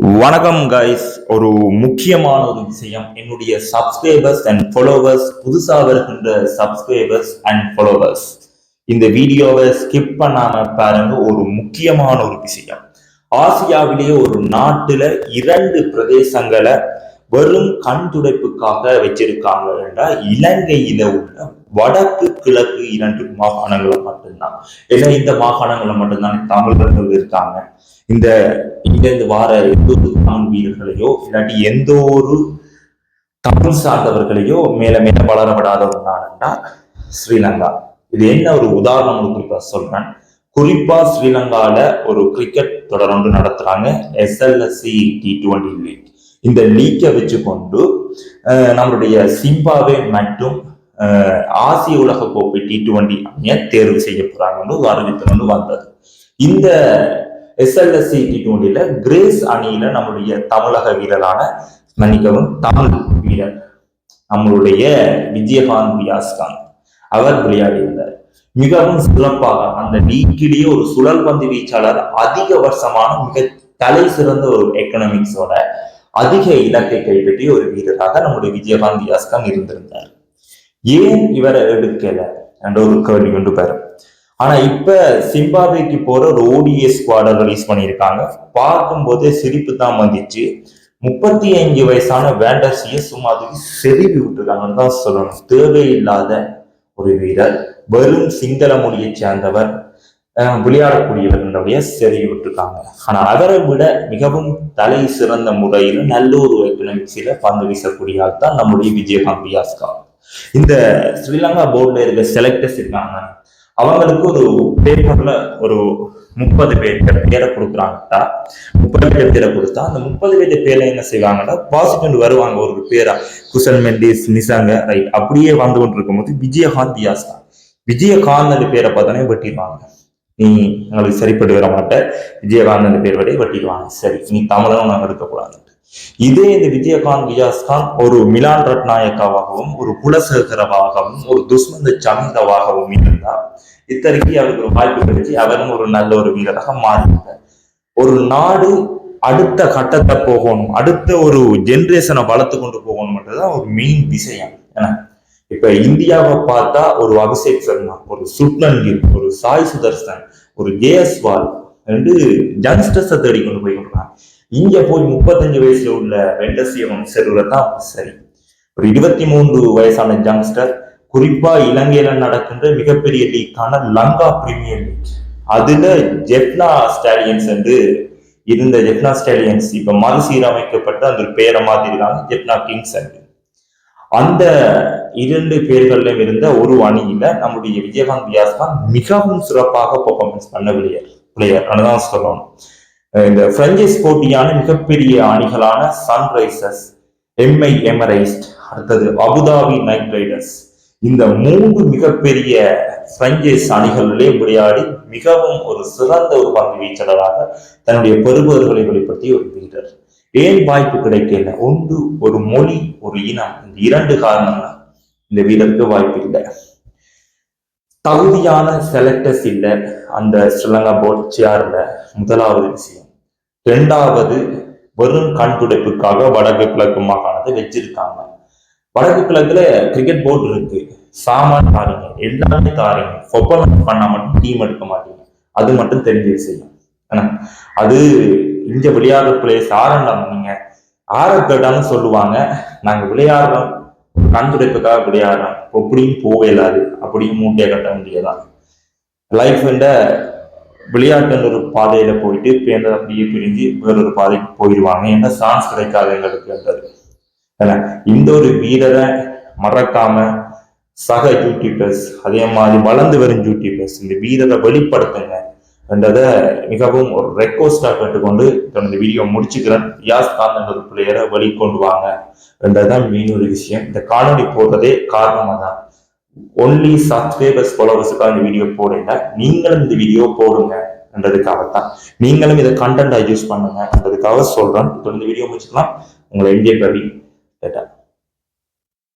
வணக்கம் கைஸ் ஒரு முக்கியமான ஒரு விஷயம். என்னுடைய சப்ஸ்கிரைபர்ஸ் அண்ட் ஃபாலோவர்ஸ் புதுசாக வருகின்ற சப்ஸ்கிரைபர்ஸ் அண்ட் ஃபாலோவர்ஸ் இந்த வீடியோவை ஸ்கிப் பண்ணாம பாருங்க. ஒரு முக்கியமான ஒரு விஷயம். ஆசியாவிலேயே ஒரு நாட்டுல இரண்டு பிரதேசங்களை வெறும் கண் துடைப்புக்காக வச்சிருக்காங்க என்றால் இலங்கையில உள்ள வடக்கு கிழக்கு இரண்டு மாகாணங்களை மட்டும்தான். ஏன்னா இந்த மாகாணங்களை மட்டும்தான் தமிழர்கள் இருக்காங்க. இந்த இங்கிருந்து வார எந்த ஒரு தமிழ் வீரர்களையோ இல்லாட்டி எந்த ஒரு தமிழ் சார்ந்தவர்களையோ மேல மேல வளர ஒரு நாடுன்னா ஸ்ரீலங்கா. இது என்ன ஒரு உதாரணம் ஒரு குறிப்பா சொல்றேன். குறிப்பா ஸ்ரீலங்கால ஒரு கிரிக்கெட் தொடர் ஒன்று நடத்துறாங்க எஸ்எல்எஸ்சி டி டுவெண்டி லீக் இந்த லீக்கை வச்சு கொண்டு நம்மளுடைய சிம்பாவே மற்றும் ஆசிய உலக கோப்பை டி டுவெண்டி அணியை தேர்வு செய்ய போறாங்கன்னு ஒரு அறிவிப்பு வந்து வந்தது. இந்த எஸ்எல்எஸ்சி டி டுவெண்டியில கிரேஸ் அணியில நம்மளுடைய தமிழக வீரரான மன்னிக்கவும் தமிழ் வீரர் நம்மளுடைய விஜயகாந்த் வியாஸ்காந்த் அவர் விளையாடியிருந்தார் மிகவும் சிறப்பாக அந்த லீக்கிலேயே ஒரு சுழல் பந்து வீச்சாளர் அதிக வருஷமான மிக தலை சிறந்த ஒரு எக்கனாமிக்ஸோட அதிக இலக்கை கைப்பற்றிய ஒரு வீரராக நம்முடைய விஜயகாந்த் வியாஸ்காந்த் இருந்திருந்தார். ஏன் இவரை எடுக்கல என்ற ஒரு கேள்வி கொண்டு பாரு ஆனா இப்ப சிம்பாப்வேக்கு போற ஒரு ஓடிஏ ஸ்குவாட ரிலீஸ் பண்ணியிருக்காங்க. பார்க்கும்போதே சிரிப்பு தான் வந்துச்சு. முப்பத்தி அஞ்சு வயசான வேண்டர்ஸையும் சும்மா அதுக்கு செருவி விட்டுருக்காங்கன்னு தான் சொல்லணும். தேவையில்லாத ஒரு வீரர் வெறும் சிங்கள மொழியை சேர்ந்தவர் விளையாடக்கூடியவர் விளையாடக்கூடியவர்களுடைய செருவி விட்டுருக்காங்க. ஆனா அவரை விட மிகவும் தலை சிறந்த முறையில் நல்ல ஒரு எக்கனாமிக்ஸில பந்து வீசக்கூடிய ஆள் தான் நம்முடைய விஜயகாந்த் வியாஸ்கா இந்த ஸ்ரீலங்கா போர்டில் இருக்க செலக்டர்ஸ் இருக்காங்க. அவங்களுக்கு ஒரு பேப்பர்ல ஒரு முப்பது பேர் பேரை கொடுக்குறாங்கட்டா. முப்பது பேர் பேரை கொடுத்தா அந்த முப்பது பேர் பேரை என்ன செய்வாங்கன்னா பாசிட்டிவ் வருவாங்க ஒரு பேரா. குசல் மெண்டிஸ் நிசாங்க ரைட் அப்படியே வந்து கொண்டு இருக்கும்போது விஜயகாந்த் தான் விஜயகாந்த் பேரை பார்த்தோன்னே வெட்டிடுவாங்க. நீ எங்களுக்கு சரிப்பட்டு வர மாட்டேன் விஜயகாந்த் பேர் வரை வட்டிடுவாங்க சரி நீ தமிழனும் நாங்கள் எடுக்கக்கூடாது இதே இந்த விஜயகாந்த் வியாஸ்கான் ஒரு மிலான் ரத்நாயக்காவாகவும் ஒரு குலசேகரவாகவும் ஒரு துஷ்மந்த சமிந்தவாகவும் இருந்தார். இத்தனைக்கு அவருக்கு ஒரு வாய்ப்பு கிடைச்சி அவரும் ஒரு நல்ல ஒரு வீரராக மாறினார். ஒரு நாடு அடுத்த கட்டத்தை போகணும் அடுத்த ஒரு ஜென்ரேஷனை வளர்த்து கொண்டு போகணும்ன்றதுதான் ஒரு மெயின் விஷயம். ஏன்னா இப்ப இந்தியாவை பார்த்தா ஒரு அபிஷேக் சர்மா ஒரு சுப்மன் கில் ஒரு சாய் சுதர்சன் ஒரு ஜேஎஸ்வால் ரெண்டு யங்ஸ்டர்ஸை தேடி கொண்டு போய் கொடுக்குறாங்க இங்க போய் முப்பத்தஞ்சு வயசுல உள்ள வெண்டசியம் செருவுல தான் சரி. ஒரு இருபத்தி மூன்று வயசான ஜங்ஸ்டர் குறிப்பா இலங்கையில நடக்கின்ற மிகப்பெரிய லீக்கான லங்கா பிரீமியர் லீக். அதுல ஜெப்னா ஸ்டாலியன்ஸ் என்று இருந்த ஜெப்னா ஸ்டாலியன்ஸ் இப்ப மறுசீரமைக்கப்பட்ட அந்த ஒரு பெயரை மாத்திருக்காங்க ஜெப்னா கிங்ஸ் என்று. அந்த இரண்டு பேர்களிலும் இருந்த ஒரு அணியில நம்முடைய விஜயகாந்த் வியாஸ்கான் மிகவும் சிறப்பாக பெர்ஃபார்மன்ஸ் பண்ண பிளேயர் பிளேயர் அதுதான் சொல்லணும். இந்த பிரெஞ்சைஸ் போட்டியான மிகப்பெரிய அணிகளான சன்ரைசர்ஸ் எம்ஐ எமரைஸ்ட் அடுத்தது அபுதாபி நைட் ரைடர்ஸ் இந்த மூன்று மிகப்பெரிய பிரெஞ்சைஸ் அணிகளிலே விளையாடி மிகவும் ஒரு சிறந்த ஒரு பங்கு வீச்சாளராக தன்னுடைய பெறுபவர்களை வெளிப்படுத்திய ஒரு வீரர். ஏன் வாய்ப்பு கிடைக்கல? ஒன்று ஒரு மொழி ஒரு இனம். இந்த இரண்டு காரணங்கள் இந்த வீரருக்கு வாய்ப்பு இல்லை. தகுதியான செலக்டர்ஸ் இல்லை. அந்த ஸ்ரீலங்கா போர்ட் சேர்ல முதலாவது விஷயம். இரண்டாவது வெறும் கண் துடைப்புக்காக வடக்கு கிழக்கு மாகாணத்தை வச்சிருக்காங்க. வடக்கு கிழக்குல கிரிக்கெட் போர்டு இருக்கு. சாமான் தாரீங்க. எல்லாமே தாரீங்க. பண்ணா மட்டும் டீம் எடுக்க மாட்டீங்க. அது மட்டும் தெரிஞ்ச விஷயம். ஏன்னா அது இங்க விளையாடுற பிளேஸ் ஆரண்டம் நீங்க ஆற சொல்லுவாங்க. நாங்க விளையாடுறோம். கண் துடைப்புக்காக விளையாடுறோம். எப்படியும் போக இயலாது அப்படியும் மூட்டையை கட்ட முடியாதான் லைஃப்ல விளையாட்டுன்ற ஒரு பாதையில போயிட்டு பேருந்து அப்படியே பிரிஞ்சு வேறொரு பாதைக்கு போயிடுவாங்க என்ன சான்ஸ் கிடைக்காது எங்களுக்குன்றது இந்த ஒரு வீரரை மறக்காம சக யூடியூபர்ஸ் அதே மாதிரி வளர்ந்து வரும் யூடியூபர்ஸ் இந்த வீரரை வெளிப்படுத்துங்க. என்றதை மிகவும் ஒரு ரெக்வஸ்டாக கேட்டுக்கொண்டு தனது வீடியோ முடிச்சுக்கிறேன். யாஸ் கான் என்ற பிள்ளையரை வழி வெளிக்கொண்டு வாங்க என்றதுதான் மெயின் ஒரு விஷயம். இந்த காணொலி போடுறதே காரணமாக தான். ஒன்லி சப்ஸ்கிரைபர்ஸ் ஃபாலோவர்ஸுக்காக இந்த வீடியோ போடல நீங்களும் இந்த வீடியோ போடுங்க என்றதுக்காகத்தான். நீங்களும் இதை கண்டென்ட்டாக யூஸ் பண்ணுங்க என்றதுக்காக சொல்கிறேன் இப்போ இந்த வீடியோ முடிச்சுக்கலாம். உங்களை இந்திய கவி கேட்டேன்